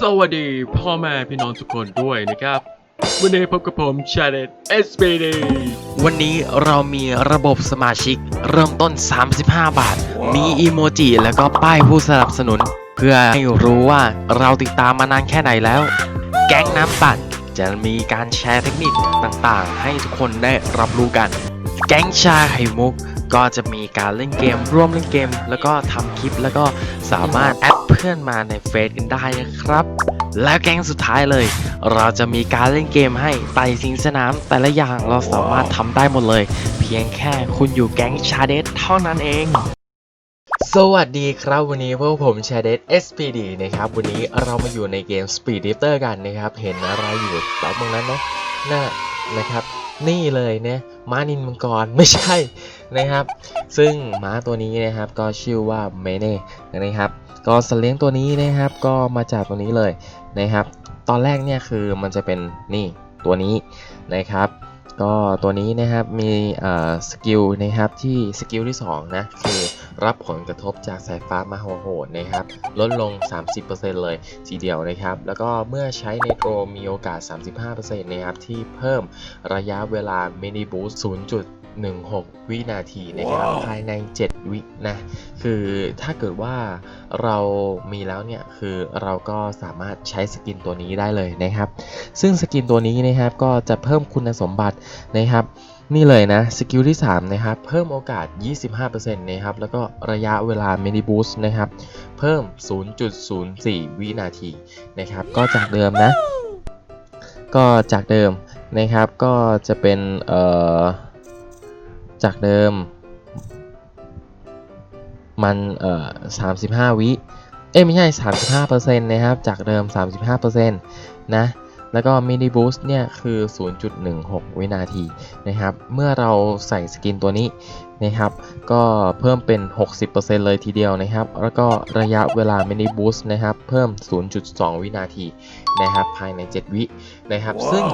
สวัสดีพ่อแม่พี่น้องทุกคนด้วยนะครับ วันนี้พบกับผมชาเดต SPD วันนี้เรามีระบบสมาชิก เริ่มต้น 35 บาท มีอีโมจิแล้วก็ป้ายผู้สนับสนุน เพื่อให้รู้ว่าเราติดตามมานานแค่ไหนแล้ว แก๊งน้ำปั่นจะมีการแชร์เทคนิคต่างๆ ให้ทุกคนได้รับรู้กัน แก๊งชาไข่มุก ก็จะมีการเล่นเกม ร่วมเล่นเกม แล้วก็ทำคลิปแล้วก็สามารถแอดเพื่อนมาในเฟซกันได้นะครับแล้วแก๊งสุดท้ายเลย เราจะมีการเล่นเกมให้ไต่สิงสนามแต่ละอย่างเราสามารถทำได้หมดเลย เพียงแค่คุณอยู่แก๊งชาเดสเท่านั้นเอง สวัสดีครับวันนี้พวกผมชาเดส SPD นะครับ วันนี้เรามาอยู่ในเกม Speed Drifter กันนะครับ เห็นอะไรอยู่ตรงนั้นนะน่านะครับ นี่เลยเนี่ย ม้านินมังกรไม่ใช่นะครับ ซึ่งม้าตัวนี้นะครับก็ชื่อว่าเมเน่นะครับ ก็สัตว์เลี้ยงตัวนี้นะครับก็มาจากตัวนี้เลยนะครับ ตอนแรกเนี่ยคือมันจะเป็นนี่ตัวนี้นะครับ ก็ตัวนี้นะครับมีสกิลนะครับที่สกิลที่2นะคือ รับผลกระทบจากสายฟ้ามาโหดๆนะครับ ลดลง 30%เลยทีเดียวนะครับ แล้วก็เมื่อใช้ในโกรมีโอกาส 35%นะครับ ที่เพิ่มระยะเวลามินิบูสต์0.16 วินาทีนะครับภายใน 7 วินะ คือถ้าเกิดว่าเรามีแล้วเนี่ย คือเราก็สามารถใช้สกินตัวนี้ได้เลยนะครับ ซึ่งสกินตัวนี้นะครับก็จะเพิ่มคุณสมบัตินะครับนี่เลยนะสกิลที่3นะครับเพิ่มโอกาส 25%นะครับแล้วก็ระยะเวลาเมนิบูสนะครับเพิ่ม 0.04 วินาทีนะครับก็จากเดิมนะ ก็จากเดิมนะครับก็จะเป็นเอ่อจากเดิม มันเอ่อ35 วิเอ้ไม่ใช่ 35%นะครับจากเดิม 35%นะ แล้วก็มินิบูสต์เนี่ยคือ 0.16 วินาทีนะครับ เมื่อเราใส่สกินตัวนี้นะครับ ก็เพิ่มเป็น 60%เลยทีเดียวนะครับ แล้วก็ระยะเวลามินิบูสต์นะครับ เพิ่ม 0.2 วินาทีนะครับ ภายใน 7 วินะครับซึ่ง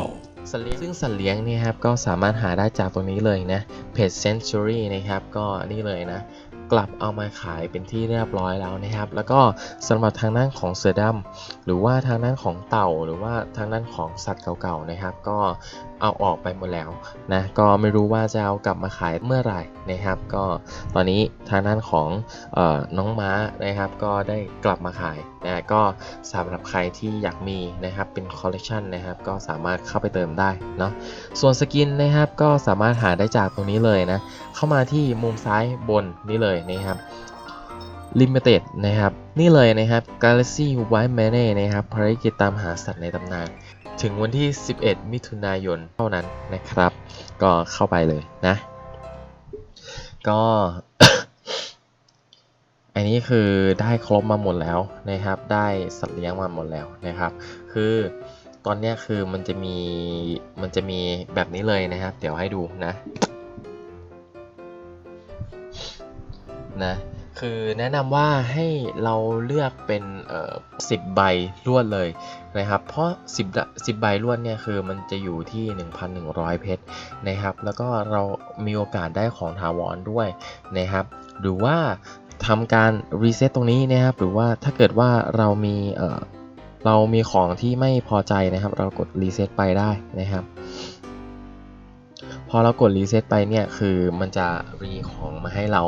สัตว์เลี้ยงซึ่งสัตว์เลี้ยงเนี่ยครับก็สามารถหาได้จากตรงนี้เลยนะเพจ Century นะครับก็นี่เลยนะ กลับเอามาขายเป็นที่เรียบร้อยแล้วนะครับ แล้วก็สำหรับทางด้านของเสือดำหรือว่าทางด้านของเต่า หรือว่าทางด้านของสัตว์เก่าๆนะครับ ก็เอาออกไปหมดแล้วนะก็ไม่รู้ว่าจะเอากลับมาขายเมื่อไหร่นะครับ ก็ตอนนี้ทางด้านของออน้องม้านะครับ ก็ได้กลับมาขาย นะก็สำหรับใครที่อยากมีนะครับเป็นคอลเลกชันนะครับก็สามารถเข้าไปเติมได้เนาะส่วนสกินนะครับก็สามารถหาได้จากตรงนี้เลยนะเข้ามาที่มุมซ้ายบนนี่เลยนะครับ Limited นะครับนี่เลยนะครับ Galaxy White Mane นะครับภารกิจตามหาสัตว์ในตำนาน ถึงวันที่ 11 มิถุนายนเท่านั้นนะครับ ก็เข้าไปเลยนะ ก็ อันนี้คือได้ครบมาหมดแล้วนะครับ ได้สัตว์เลี้ยงมาหมดแล้วนะครับ คือตอนนี้คือมันจะมีมันจะมีแบบนี้เลยนะครับ เดี๋ยวให้ดูนะนะคือแนะนำว่าให้เราเลือกเป็นเอ่อ10ใบรวดเลยนะครับ เพราะ 10 10ใบรวดเนี่ยคือมันจะอยู่ที่ 1,100 เพชรนะครับ แล้วก็เรามีโอกาสได้ของถาวรด้วยนะครับ หรือว่า ทำการรีเซ็ตตรงนี้นะครับ หรือว่าถ้าเกิดว่าเรามีเอ่อเรามีของที่ไม่พอใจนะครับ เรากดรีเซ็ตไปได้นะครับ พอเรากดรีเซ็ตไปเนี่ยคือมันจะรีของมาให้เรา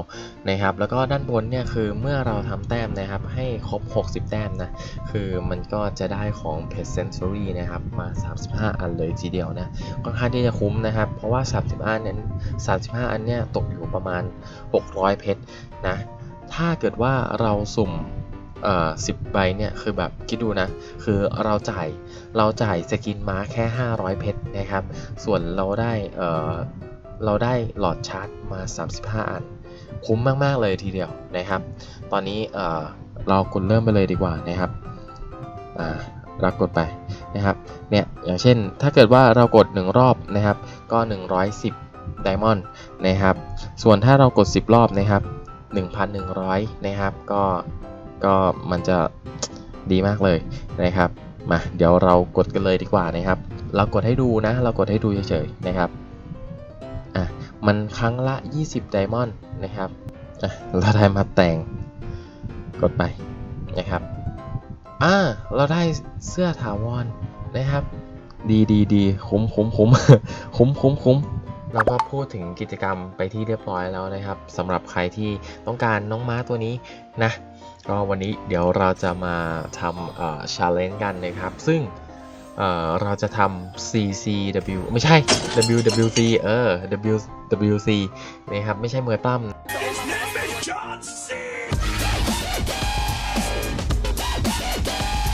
นะครับ แล้วก็ด้านบนเนี่ยคือเมื่อเราทำแต้มนะครับ ให้ครบ 60 แต้มนะคือมันก็จะได้ของ p e t Century นะครับมา 35 อันเลยทีเดียวนะค่อนข้างที่จะคุ้มนะครับ เพราะว่า 35นั้น35 อันเนี่ยตกอยู่ประมาณ 600 เพชรนะ ถ้าเกิดว่าเราสุ่มเอ่อ10ใบเนี่ยคือแบบคิดดูนะ คือเราจ่ายเราจ่ายสกินม้าแค่ 500 เพชรนะครับ ส่วนเราได้เเราได้หลอดชาร์จมา 35 อัน คุ้มมาก ๆ เลยทีเดียวนะครับ ตอนนี้เเรากดเริ่มไปเลยดีกว่านะครับเรากดไปนะครับเนี่ยอย่างเช่นถ้าเกิดว่าเรากด 1 รอบนะครับ ก็ 110 ไดมอนด์นะครับ ส่วนถ้าเรากด 10 รอบนะครับ 1,100 นะครับ ก็ก็มันจะดีมากเลยนะครับ มาเดี๋ยวเรากดกันเลยดีกว่านะครับ เรากดให้ดูนะ เรากดให้ดูเฉยๆนะครับอะมันครั้งละ 20 ไดมอนด์นะครับอะเราได้มาแต่งกดไปนะครับอ่าเราได้เสื้อถาวรนะครับ ดีดีดีคุ้มคุ้มคุ้มคุ้มคุ้มคุ้ม เราก็พูดถึงกิจกรรมไปที่เรียบร้อยแล้วนะครับสำหรับใครที่ต้องการน้องม้าตัวนี้นะก็วันนี้เดี๋ยวเราจะมาทำเอ่อ challenge กันนะครับ ซึ่งเอ่อเราจะทำ CCW ไม่ใช่ WWC เออ WWC นะครับไม่ใช่เมวยปล้ำนะ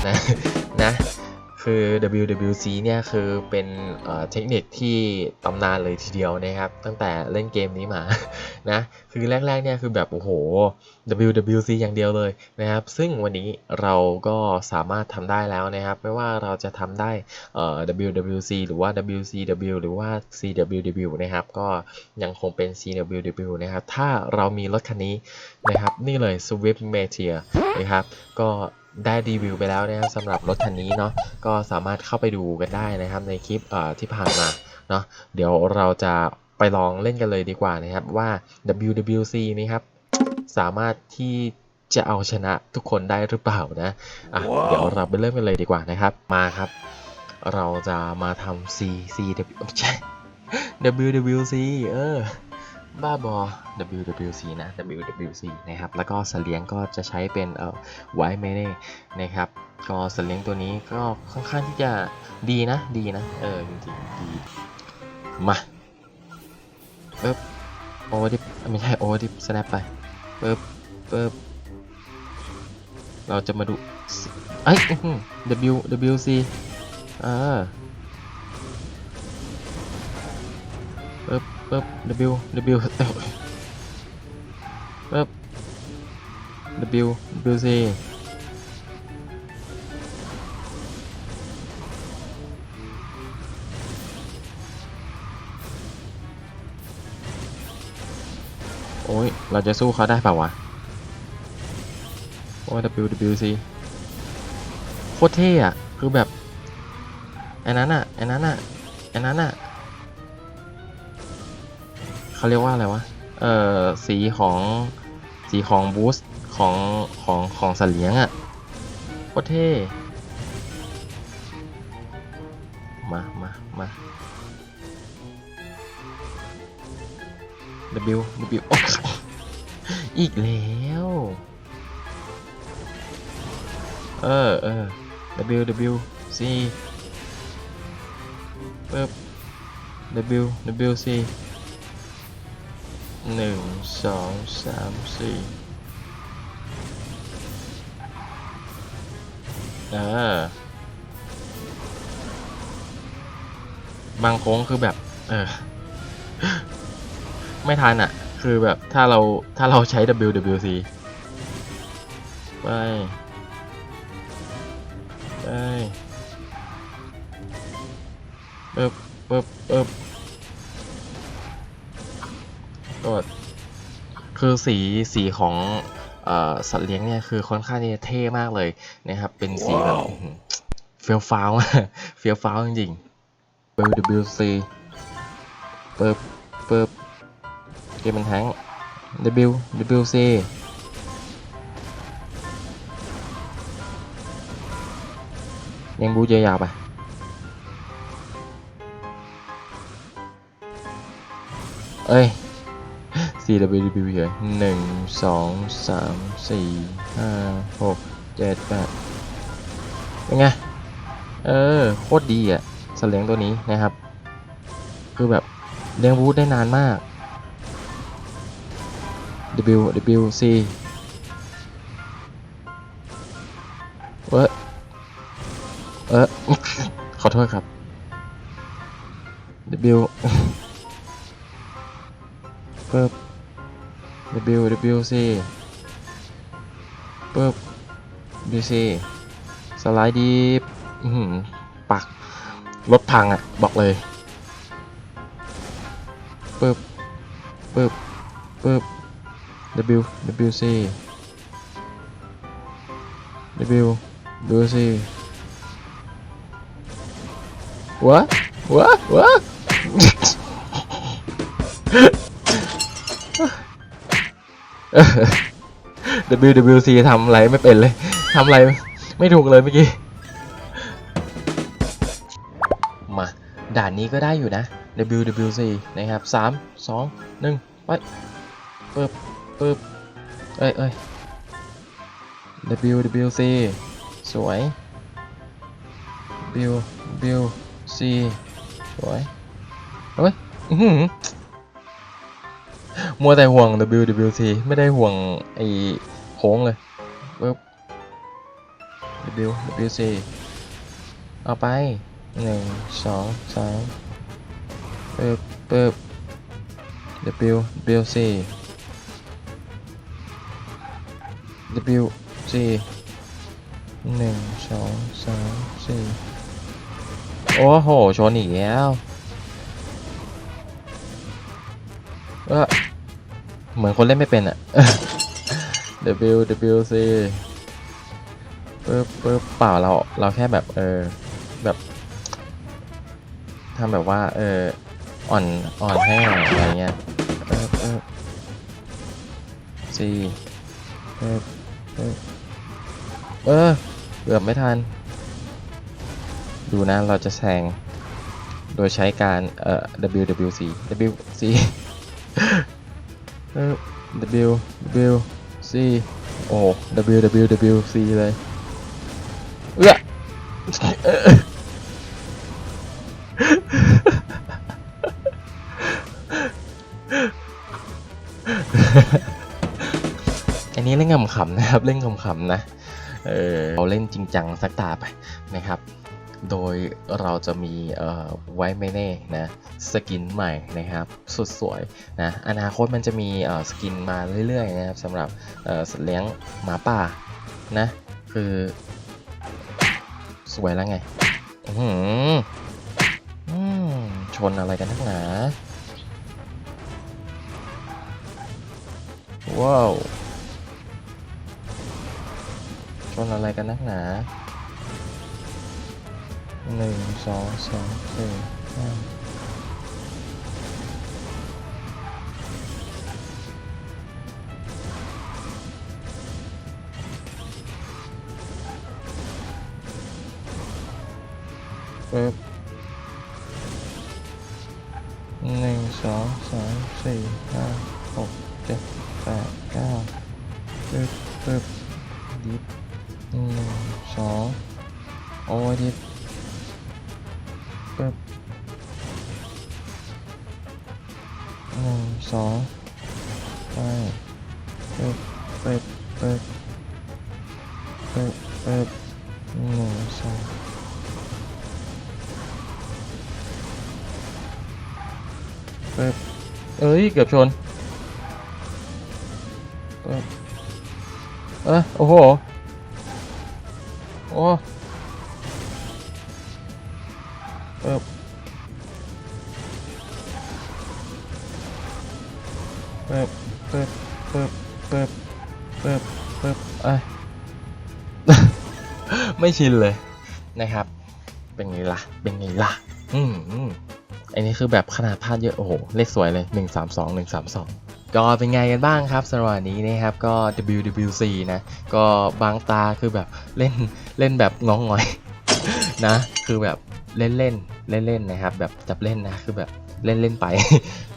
นะ คือ WWC เนี่ยคือเป็นเอ่อเทคนิคที่ตำนานเลยทีเดียวนะครับ ตั้งแต่เล่นเกมนี้มา นะ คือแรกๆเนี่ยคือแบบโอ้โห WWC อย่างเดียวเลยนะครับ ซึ่งวันนี้เราก็สามารถทำได้แล้วนะครับ ไม่ว่าเราจะทำได้ WWC หรือว่า WCW หรือว่า CWW นะครับ ก็ยังคงเป็น CWW นะครับ ถ้าเรามีรถคันนี้นะครับ นี่เลย Swift Meteor นะครับ ก็ได้รีวิวไปแล้วนะครับสำหรับรถคันนี้เนาะ ก็สามารถเข้าไปดูกันได้นะครับในคลิปที่ผ่านมาเนาะ เดี๋ยวเราจะไปลองเล่นกันเลยดีกว่านะครับว่า WWC นี้ครับ สามารถที่จะเอาชนะทุกคนได้หรือเปล่านะอะว้าวเดี๋ยวเราไปเริ่มกันเลยดีกว่านะครับ มาครับ เราจะมาทำ C C W ไม่ใช่ WWC เออ บ้าบอ WWC นะ WWC นะครับ แล้วก็สัตว์เลี้ยงก็จะใช้เป็นเอ่อไวเมเน่นะครับ ก็สัตว์เลี้ยงตัวนี้ก็ค่อนข้างที่จะดีนะ ดีนะ เออ จริงๆ ดี มาปึ๊บโอเวอร์ดิฟไม่ใช่โอเวอร์ดิฟสแนปไป ปึ๊บปึ๊บเราจะมาดูไอ้ W WC อ่าปึ๊บปึ๊บ W W ปึ๊บ W WC เราจะสู้เขาได้เปล่าวะ โอ้ WWC โคตรเท่อะคือแบบไอ้นั้นอะไอ้นั้นอะไอ้นั้นอะเขาเรียกว่าอะไรวะ เอ่อ สีของสีของบูสต์ของของของสัตว์เลี้ยงอะโคตรเท่มามามา W W โอ้ อีกแล้ว เออเออ W W C ปึ๊บ W W C หนึ่งสองสามสี่เออบางโค้งคือแบบ เออ ไม่ทันอะ คือแบบถ้าเราถ้าเราใช้ W W C ไป ไปปึ๊บปึ๊บปึ๊บกดคือสีสีของเอ่อสัตว์เลี้ยงเนี่ยคือค่อนข้างที่จะเท่มากเลยนะครับ เป็นสีแบบว้าวอื้อหือเฟี้ยวฟ้าวมากเฟี้ยวฟ้าวจริงๆ WWC ปึ๊บปึ๊บเก มมันแทง W WC ยังบูเจยาวไปเอ้ย CWW เฉยหนึ่งสองสามสี่ห้าหกเจ็ดแปดเป็นไง เออ โคตรดีอะสเลียงตัวนี้นะครับ คือแบบเลี้ยงบูธได้นานมาก W W C เว้ยเออขอโทษครับ W เปิบ W W C เปิบ W C สไลด์ดีฟอื้อหือปัก รถพังอะ บอกเลยเปิบเปิบเปิบ W W C W W C What What What เ WWC ทำอะไรไม่เป็นเลย ทำอะไรไม่ถูกเลยเมื่อกี้ มา ด่านนี้ก็ได้อยู่นะ WWC นะครับสามสองหนึ่งไปปึ๊บ ปึ๊บเอ้ยเอ้ย WWC สวย W W C สวยเฮ้ยอื้อหือมัวแต่ห่วง WWC ไม่ได้ห่วงไอ้โค้งเลยปึ๊บ W W C เอาไปหนึ่งสองสามปึ๊บปึ๊บ W W C W C หนึ่งสองสามสี่โอ้โห ชนอีกแล้ว เออเหมือนคนเล่นไม่เป็นอะ W W C ปึ๊บปึ๊บเปล่าเรา เราแค่แบบ เออ แบบทำแบบว่า เออ อ่อน อ่อนให้อะไรเงี้ยปึ๊บปึ๊บ C ปึ๊บ เออ เกือบไม่ทัน ดูนะ เราจะแซง โดยใช้การ เอ่อ WWC WC เออ W W C โอ้ W W W C เลยเอื้อเนี้เล่นขำๆนะครับ เล่นขำๆนะ เออเราเล่นจริงจังสักตาไปนะครับ โดยเราจะมีเอ่อไว้ไม่แน่นะสกินใหม่นะครับสุดสวยนะอนาคตมันจะมีเอ่อสกินมาเรื่อยๆนะครับสำหรับเอ่อสัตว์เลี้ยงหมาป่านะคือสวยแล้วไงอืมชนอะไรกันนักหนาว้าว ชนอะไรกันนักหนาหนึ่งสองสามสี่ห้า โอ้ยดิปึ๊บหนึ่งสองไปปึ๊บปึ๊บปึ๊บปึ๊บปึ๊บหนึ่งสองปึ๊บเอ้ย เกือบชนปึ๊บเอ้ยโอ้โห โอ้ ปึ๊บปึ๊บปึ๊บปึ๊บปึ๊บปึ๊บปึ๊บเอ้ยไม่ชินเลยนะครับ เป็นไงล่ะ เป็นไงล่ะ อืมอืมอันนี้คือแบบขนาดพลาดเยอะ โอ้โห เลขสวยเลย 1 3 2 1 3 2 ก็เป็นไงกันบ้างครับสำหรับวันนี้นะครับ ก็ WWC นะ ก็บางตาคือแบบเล่นเล่นแบบงองงอยนะ คือแบบ เล่นเล่นเล่นเล่นนะครับ แบบจับเล่นนะคือแบบเล่นเล่นไป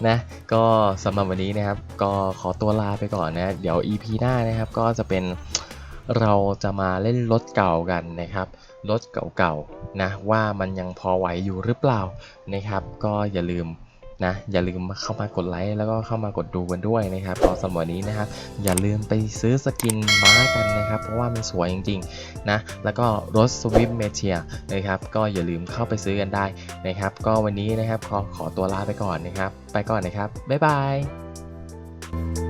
นะ ก็สำหรับวันนี้นะครับ ก็ขอตัวลาไปก่อนนะเดี๋ยว EP หน้านะครับก็จะเป็นเราจะมาเล่นรถเก่ากันนะครับรถเก่าๆนะว่ามันยังพอไหวอยู่หรือเปล่านะครับ ก็อย่าลืม นะอย่าลืมเข้ามากดไลค์แล้วก็เข้ามากดดูกันด้วยนะครับตอนสำหรับวันนี้นะครับ อย่าลืมไปซื้อสกินม้ากันนะครับ เพราะว่ามันสวยจริงๆนะแล้วก็รถสวิฟเมเทียนะครับก็อย่าลืมเข้าไปซื้อกันได้นะครับ ก็วันนี้นะครับขอขอตัวลาไปก่อนนะครับ ไปก่อนนะครับบ๊ายบาย